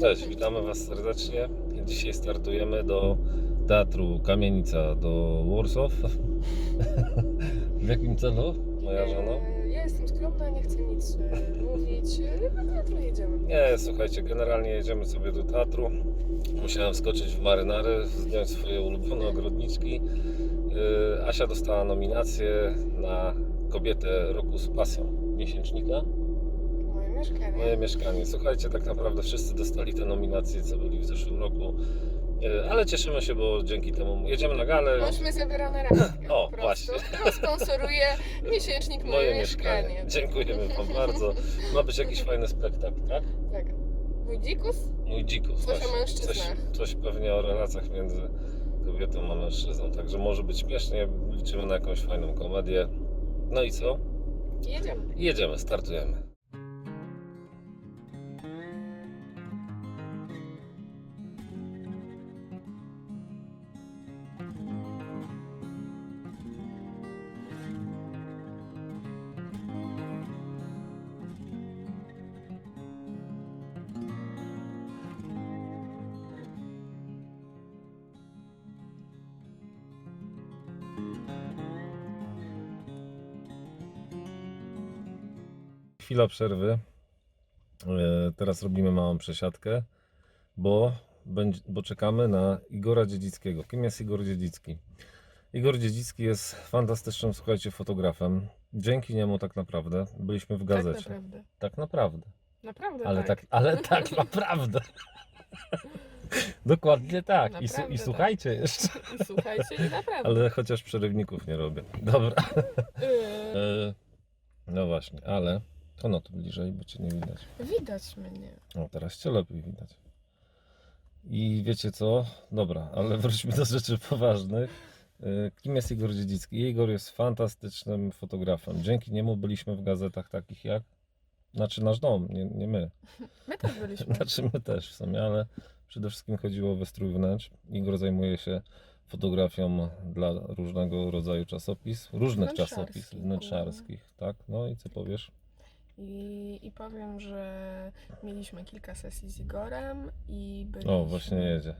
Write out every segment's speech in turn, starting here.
Cześć, witamy Was serdecznie. Dzisiaj startujemy do Teatru Kamienica do Warsaw. W jakim celu, moja żona? E, Ja jestem skromna, nie chcę nic e, mówić. E, Na teatru jedziemy. Nie, słuchajcie, generalnie jedziemy sobie do teatru. Musiałem wskoczyć w marynary, zdjąć swoje ulubione ogrodniczki. Yy, Asia dostała nominację na kobietę roku z pasją miesięcznika. Moje mieszkanie. Moje mieszkanie. Słuchajcie, tak naprawdę wszyscy dostali te nominacje, co byli w zeszłym roku. Yy, Ale cieszymy się, bo dzięki temu jedziemy na galę. Bądźmy zabierane randkę. O, właśnie. Sponsoruje miesięcznik Moje, Moje mieszkanie. mieszkanie. Dziękujemy Wam bardzo. Ma być jakiś fajny spektakl, tak? Tak. Mój dzikus? Mój dzikus. Coś o właśnie. mężczyznach. Coś, coś pewnie o relacjach między kobietą a mężczyzną. Także może być śmiesznie. Liczymy na jakąś fajną komedię. No i co? Jedziemy. Jedziemy, startujemy. Chwila przerwy. E, Teraz robimy małą przesiadkę, bo, bo czekamy na Igora Dziedzickiego. Kim jest Igor Dziedzicki? Igor Dziedzicki jest fantastycznym, słuchajcie, fotografem. Dzięki niemu tak naprawdę byliśmy w gazecie. Tak naprawdę. Tak naprawdę. Naprawdę Ale tak. tak, ale tak naprawdę. Dokładnie tak. I, Naprawdę I tak. słuchajcie jeszcze. I Słuchajcie, i naprawdę. Ale chociaż przerywników nie robię. Dobra. E, E, No właśnie, ale to no tu bliżej, bo cię nie widać. widać mnie. O, teraz cię lepiej widać. I wiecie co? Dobra, ale wróćmy do rzeczy poważnych. E, Kim jest Igor Dziedzicki? Igor jest fantastycznym fotografem. Dzięki niemu byliśmy w gazetach takich jak. Znaczy nasz dom, nie, nie my. My też byliśmy. Znaczy my też w sumie, ale przede wszystkim chodziło o wystrój wnętrz. Igor zajmuje się fotografią dla różnego rodzaju czasopis, różnych czasopis wnętrzarskich, tak? No i co powiesz? I, I powiem, że mieliśmy kilka sesji z Igorem i byliśmy... O, właśnie jedzie.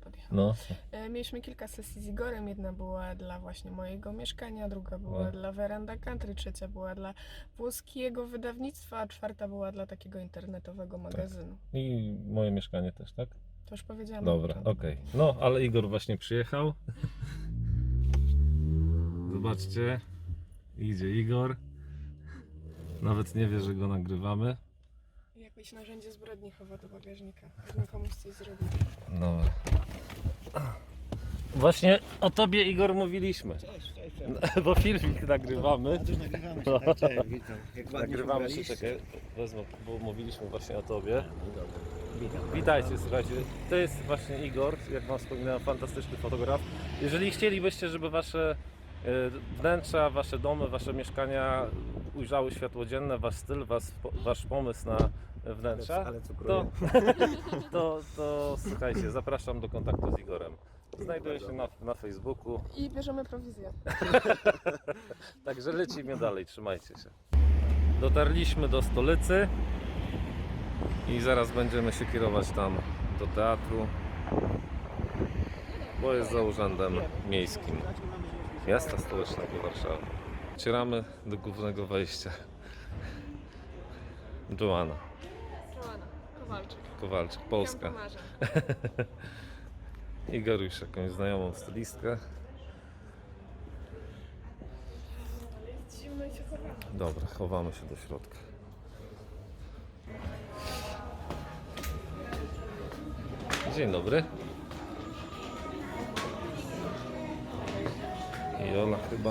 Podjechał. No, E, Mieliśmy kilka sesji z Igorem. Jedna była dla właśnie mojego mieszkania, druga była No. dla Veranda Country, trzecia była dla włoskiego wydawnictwa, a czwarta była dla takiego internetowego magazynu. i moje mieszkanie też, tak? To już powiedziałam. Dobra, okej. No, ale Igor właśnie przyjechał. Zobaczcie, idzie Igor. Nawet nie wie, że go nagrywamy. Jakieś narzędzie zbrodni chowa do bagażnika. Pewnie komuś coś zrobił. Dobra. Właśnie o tobie Igor mówiliśmy. Cześć, cześć. Bo filmik nagrywamy. A tu nagrywamy się, tak, cześć, witam. Jak ładnie Nagrywamy się, ubraliście. czekaj, wezmę, bo mówiliśmy właśnie o tobie. No dobra, witam. Witajcie, słuchajcie. To jest właśnie Igor, jak Wam wspominałem, fantastyczny fotograf. Jeżeli chcielibyście, żeby Wasze e, wnętrza, Wasze domy, Wasze mieszkania ujrzały światło dzienne, Wasz styl, was, Wasz pomysł na wnętrza, Ale to, cukruję. to, to słuchajcie, zapraszam do kontaktu z Igorem. Znajduje się na, na Facebooku, I bierzemy prowizję. także lecimy dalej, trzymajcie się. Dotarliśmy do stolicy i zaraz będziemy się kierować tam do teatru, bo jest za urzędem miejskim miasta stołecznego Warszawy. Docieramy do głównego wejścia. Joanna Joanna Kowalczyk. Kowalczyk, Polska. Igor już jakąś znajomą stylistkę. Jest zimno i się chowamy. Dobra, chowamy się do środka. Dzień dobry. I Ola chyba.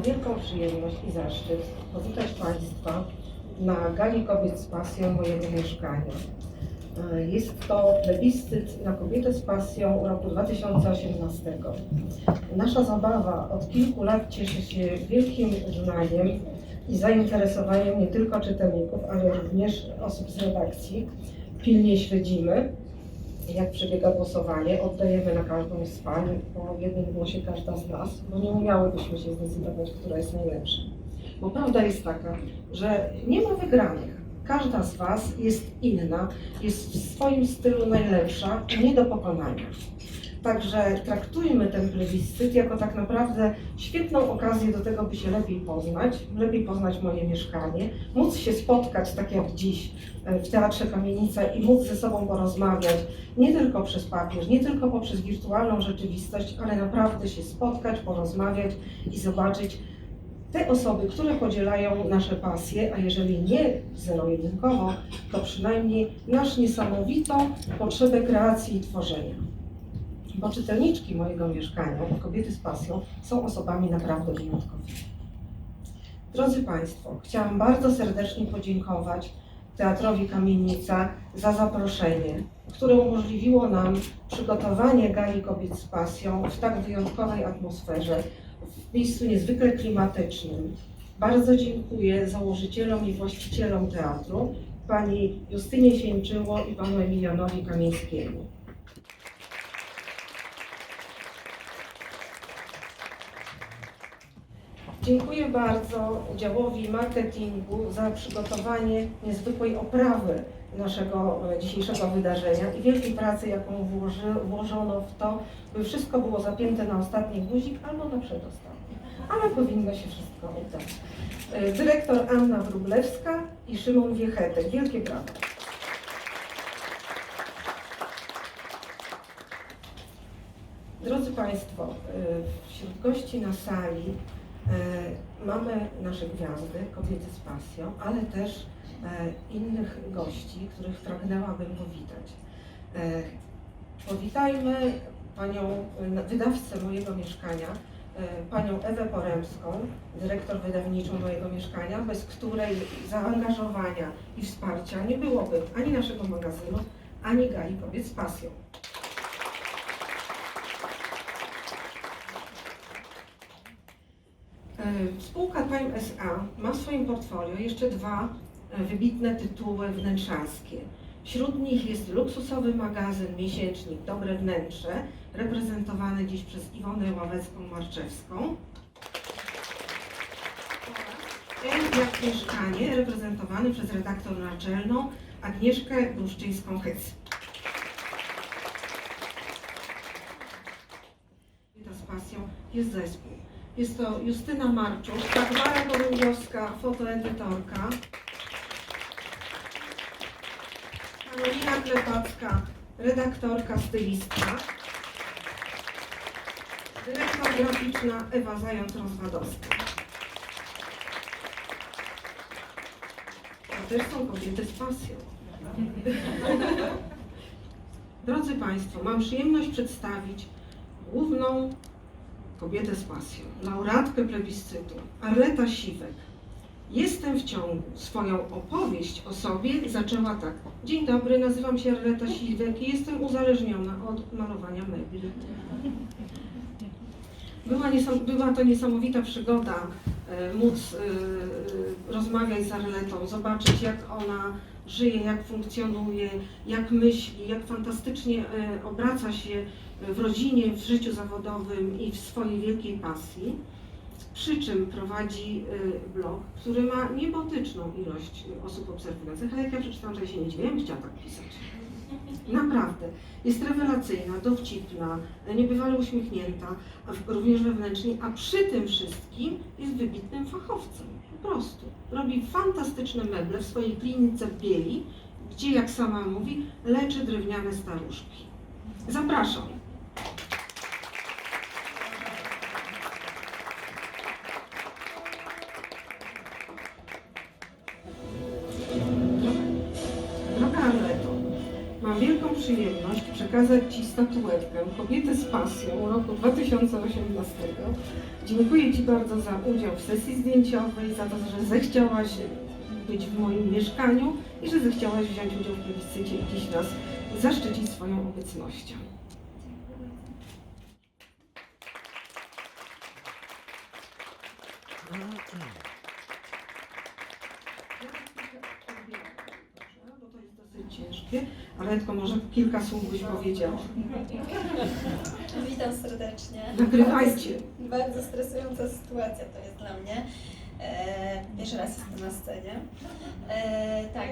mam wielką przyjemność i zaszczyt powitać Państwa na Gali Kobiet z Pasją mojego mieszkania. E, Jest to plebiscyt na kobietę z pasją roku 2018. Nasza zabawa od kilku lat cieszy się wielkim uznaniem i zainteresowaniem nie tylko czytelników, ale również osób z redakcji. Pilnie śledzimy jak przebiega głosowanie. Oddajemy na każdą z pań po jednym głosie każda z nas, bo nie umiałybyśmy się zdecydować, która jest najlepsza. Bo prawda jest taka, że nie ma wygranych. Każda z Was jest inna, jest w swoim stylu najlepsza, nie do pokonania. Także traktujmy ten plebiscyt jako tak naprawdę świetną okazję do tego, by się lepiej poznać, lepiej poznać moje mieszkanie, móc się spotkać tak jak dziś e, w Teatrze Kamienica i móc ze sobą porozmawiać, nie tylko przez papież, nie tylko poprzez wirtualną rzeczywistość, ale naprawdę się spotkać, porozmawiać i zobaczyć te osoby, które podzielają nasze pasje, a jeżeli nie zero-jedynkowo, to przynajmniej nasz niesamowitą potrzebę kreacji i tworzenia. Bo czytelniczki mojego mieszkania, kobiety z pasją, są osobami naprawdę wyjątkowymi. Drodzy Państwo, chciałam bardzo serdecznie podziękować Teatrowi Kamienica za zaproszenie, które umożliwiło nam przygotowanie Gali Kobiet z Pasją w tak wyjątkowej atmosferze, w miejscu niezwykle klimatycznym. Bardzo dziękuję założycielom i właścicielom teatru, pani Justynie Sieńczyło i panu Emilianowi Kamińskiemu. Dziękuję bardzo działowi marketingu za przygotowanie niezwykłej oprawy naszego e, dzisiejszego wydarzenia i wielkiej pracy, jaką włoży, włożono w to, by wszystko było zapięte na ostatni guzik albo na przedostatni. Ale powinno się wszystko udać. E, Dyrektor Anna Wróblewska i Szymon Wiechetek. Wielkie brawa. Drodzy Państwo, e, wśród gości na sali Mamy nasze gwiazdy, kobiety z pasją, ale też e, innych gości, których pragnęłabym powitać. E, Powitajmy panią e, wydawcę mojego mieszkania, e, panią Ewę Poremską, dyrektor wydawniczą mojego mieszkania, bez której zaangażowania i wsparcia nie byłoby ani naszego magazynu, ani Gali Kobiet z pasją. E, Spółka Time SA ma w swoim portfolio jeszcze dwa e, wybitne tytuły wnętrzarskie. Wśród nich jest luksusowy magazyn miesięcznik Dobre Wnętrze, reprezentowany dziś przez Iwonę Ławecką-Marczewską. oraz jak mieszkanie, reprezentowany przez redaktor naczelną Agnieszkę Gruszczyńską-Hec. Kobieta z pasją jest zespół. Jest to Justyna Marczusz, Dagmara Gorągiowska, fotoedytorka. Karolina Klepacka, redaktorka, stylistka. Dyrektor graficzna Ewa Zając-Rozwadowska. To też są kobiety z pasją. Drodzy Państwo, mam przyjemność przedstawić główną kobietę z pasją, laureatkę plebiscytu, Arleta Siwek. Jestem w ciągu. Swoją opowieść o sobie zaczęła tak. Dzień dobry, nazywam się Arleta Siwek i jestem uzależniona od malowania mebli. Była, była to niesamowita przygoda móc e, rozmawiać z Arletą, zobaczyć jak ona żyje, jak funkcjonuje, jak myśli, jak fantastycznie obraca się w rodzinie, w życiu zawodowym i w swojej wielkiej pasji. Przy czym prowadzi y, blog, który ma niebotyczną ilość y, osób obserwujących, ale jak ja przeczytałam, że ja się nie dziwię, ja bym chciała tak pisać. Naprawdę. Jest rewelacyjna, dowcipna, niebywale uśmiechnięta, również wewnętrznie, a przy tym wszystkim jest wybitnym fachowcem. Po prostu. Robi fantastyczne meble w swojej klinice w Bieli, gdzie, jak sama mówi, leczy drewniane staruszki. Zapraszam. Przekazać Ci statuetkę Kobiety z pasją roku 2018. Dziękuję Ci bardzo za udział w sesji zdjęciowej, za to, że zechciałaś być w moim mieszkaniu i że zechciałaś wziąć udział w plebiscycie i dziś nas zaszczycić swoją obecnością. Bo to jest dosyć ciężkie, ale tylko może kilka słów byś powiedziała. Witam serdecznie. Nagrywajcie. Bardzo, bardzo stresująca sytuacja to jest dla mnie. E, pierwszy raz jestem na scenie. E, tak.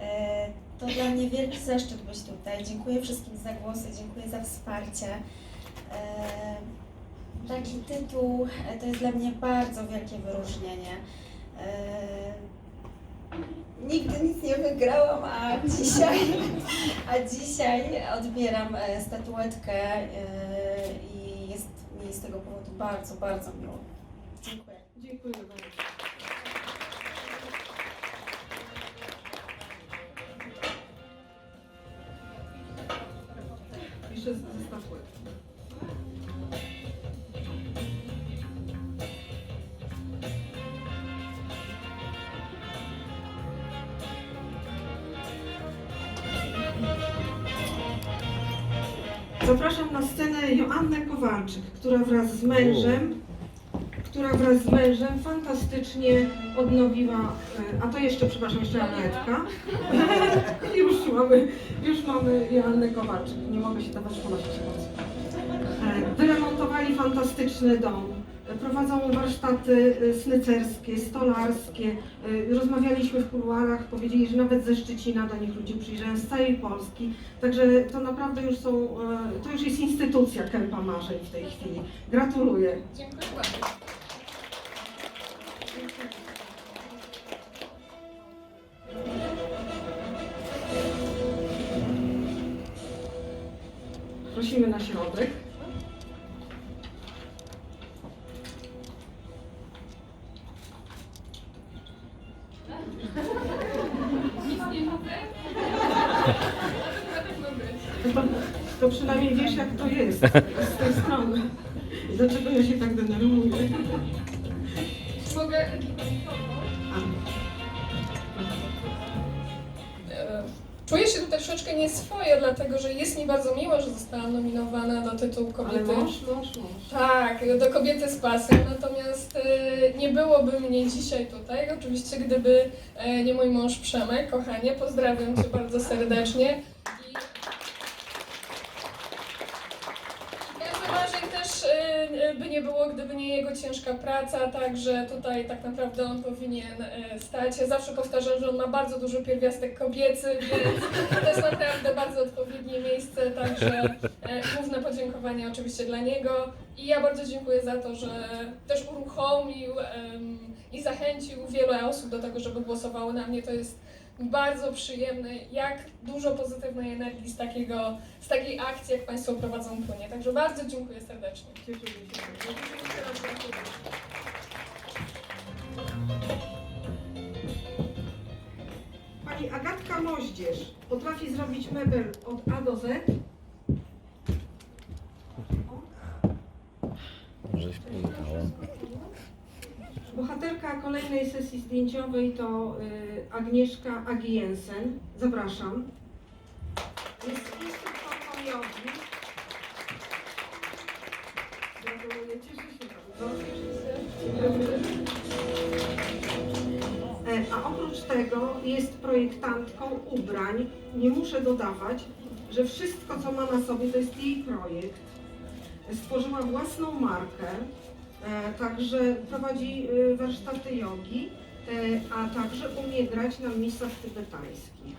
E, to dla mnie wielki zaszczyt być tutaj. Dziękuję wszystkim za głosy, dziękuję za wsparcie. E, taki tytuł to jest dla mnie bardzo wielkie wyróżnienie. E, Nigdy nic nie wygrałam, a dzisiaj, a dzisiaj odbieram e, statuetkę e, i jest mi z tego powodu bardzo, bardzo miło. Dziękuję. Dziękuję bardzo. Zapraszam na scenę Joannę Kowalczyk, która wraz z mężem, która wraz z mężem fantastycznie odnowiła, e, a to jeszcze, przepraszam, jeszcze Anetka. już mamy, już mamy Joannę Kowalczyk, nie mogę się dawać ponosić emocji. E, Wyremontowali fantastyczny dom. Prowadzą warsztaty e, snycerskie, stolarskie. E, Rozmawialiśmy w kuluarach, powiedzieli, że nawet ze Szczecina do nich ludzie przyjeżdżają z całej Polski. Także to naprawdę już są, e, to już jest instytucja Kępa Marzeń w tej chwili. Gratuluję. Dziękuję bardzo. Prosimy na środek. To, to przynajmniej wiesz, jak to jest z tej strony. Dlaczego ja się tak denerwuję? Mogę E, Czuję się tutaj troszeczkę nieswoje, dlatego że jest mi bardzo miło, że zostałam nominowana do tytułu ale kobiety. mąż, mąż, mąż. Tak, do kobiety z pasją, natomiast e, nie byłoby mnie dzisiaj tutaj, oczywiście gdyby e, nie mój mąż Przemek, kochanie, pozdrawiam Cię bardzo serdecznie. I... Gwiazdy marzeń też e, by nie było, gdyby nie jego ciężka praca, także tutaj tak naprawdę on powinien e, stać. Ja zawsze powtarzam, że on ma bardzo duży pierwiastek kobiecy, więc to jest naprawdę bardzo odpowiednie miejsce, także e, główne podziękowania oczywiście dla niego. I ja bardzo dziękuję za to, że też uruchomił i zachęcił wiele osób do tego, żeby głosowały na mnie. To jest bardzo przyjemne, jak dużo pozytywnej energii z, takiego, z takiej akcji, jak Państwo prowadzą, płynie. Także bardzo dziękuję serdecznie. Się. Pani Agatka Moździerz potrafi zrobić mebel od A do Z. Żeś pojechała. Bohaterka kolejnej sesji zdjęciowej to y, Agnieszka Agiensen. Zapraszam. Jest instruktorką jogi. Gratuluję, cieszę się bardzo. E, A oprócz tego jest projektantką ubrań. Nie muszę dodawać, że wszystko, co ma na sobie, to jest jej projekt. Stworzyła własną markę, także prowadzi e, warsztaty jogi, e, a także umie grać na misach tybetańskich.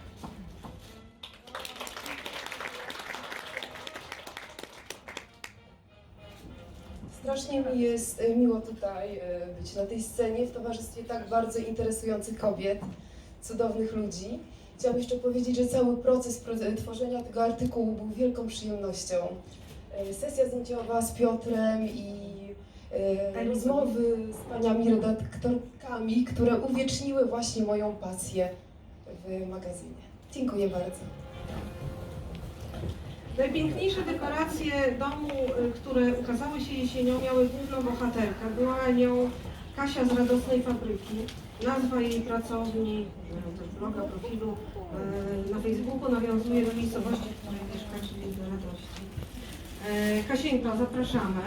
Strasznie mi jest e, miło tutaj e, być na tej scenie w towarzystwie tak bardzo interesujących kobiet, cudownych ludzi. Chciałam jeszcze powiedzieć, że cały proces pro- tworzenia tego artykułu był wielką przyjemnością. E, Sesja zdjęciowa z Piotrem i e, rozmowy z paniami redaktorkami, które uwieczniły właśnie moją pasję w magazynie. Dziękuję bardzo. Najpiękniejsze dekoracje domu, y, które ukazały się jesienią, miały główną bohaterkę. Była nią Kasia z Radosnej Fabryki. Nazwa jej pracowni, też bloga, profilu y, na Facebooku nawiązuje do miejscowości, w której mieszka, czyli do Radości. Y, Kasieńko, zapraszamy.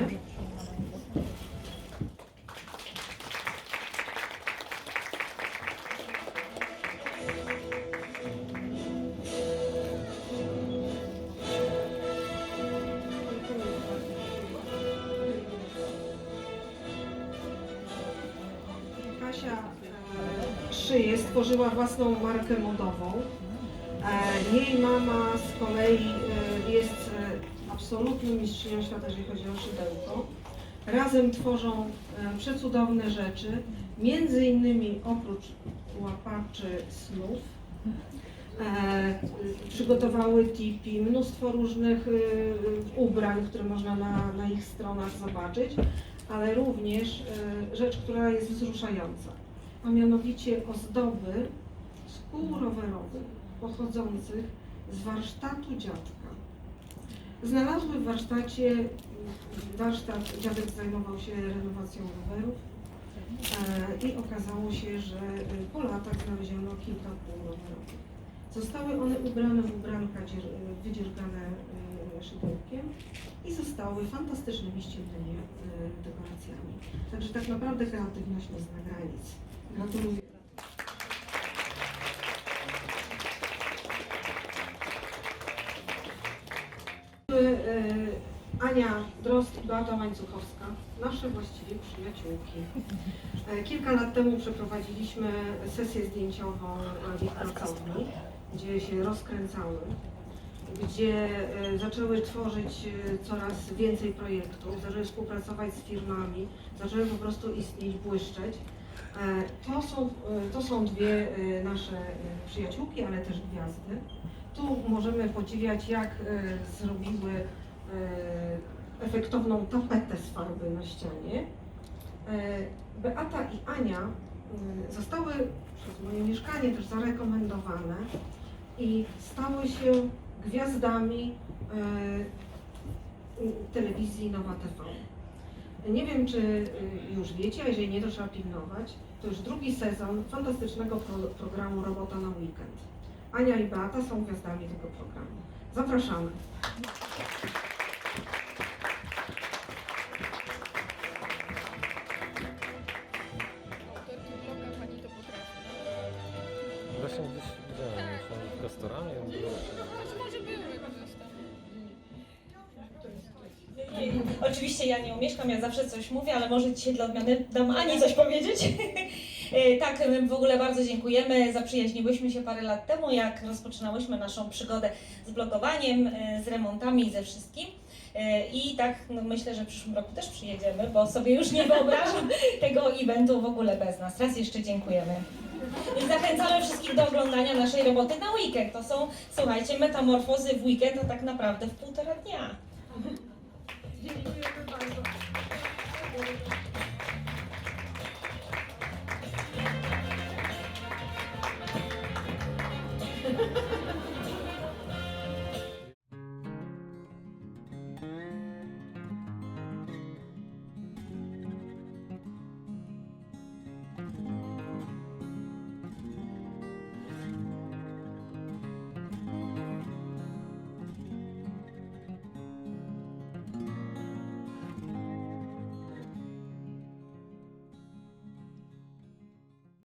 Kasia e, szyje, stworzyła własną markę modową. E, Jej mama z kolei e, jest absolutną mistrzynią świata, jeżeli chodzi o szydełko. Razem tworzą przecudowne rzeczy, między innymi oprócz łapaczy snów. E, przygotowały tipi, mnóstwo różnych e, ubrań, które można na, na ich stronach zobaczyć ale również e, rzecz, która jest wzruszająca, a mianowicie ozdoby z kół rowerowych pochodzących z warsztatu dziadka. Znalazły w warsztacie, warsztat, dziadek zajmował się renowacją rowerów e, i okazało się, że e, po latach znaleziono kilka kół rowerowych. Zostały one ubrane w ubranka dzier- wydziergane szydełkiem i zostały fantastycznymi ściętymi e, dekoracjami. Także tak naprawdę kreatywność nie zna granic. Gratuluję. E, Ania Drost i Beata Łańcuchowska, nasze właściwie przyjaciółki. Kilka lat temu przeprowadziliśmy sesję zdjęciową w ich pracowni, gdzie się rozkręcały gdzie e, zaczęły tworzyć e, coraz więcej projektów, zaczęły współpracować z firmami, zaczęły po prostu istnieć, błyszczeć. E, To są, e, to są dwie nasze przyjaciółki, ale też gwiazdy. Tu możemy podziwiać, jak zrobiły efektowną tapetę z farby na ścianie. E, Beata i Ania zostały przez moje mieszkanie też zarekomendowane i stały się gwiazdami e, telewizji Nowa TV. Nie wiem, czy y, już wiecie, a jeżeli nie, to trzeba pilnować. To już drugi sezon fantastycznego pro, programu Robota na Weekend. Ania i Beata są gwiazdami tego programu. Zapraszamy. W restauranie. Znaczy może były gdzieś tam. Oczywiście ja nie umieszkam, ja zawsze coś mówię, ale może dzisiaj dla odmiany dam Ani coś powiedzieć. E, tak, my w ogóle bardzo dziękujemy. Zaprzyjaźniłyśmy się parę lat temu, jak rozpoczynałyśmy naszą przygodę z blokowaniem, e, z remontami i ze wszystkim. E, I tak no myślę, że w przyszłym roku też przyjedziemy, bo sobie już nie wyobrażam tego eventu w ogóle bez nas. Raz jeszcze dziękujemy. I zachęcamy wszystkich do oglądania naszej roboty na weekend. To są, słuchajcie, metamorfozy w weekend, a tak naprawdę w półtora dnia.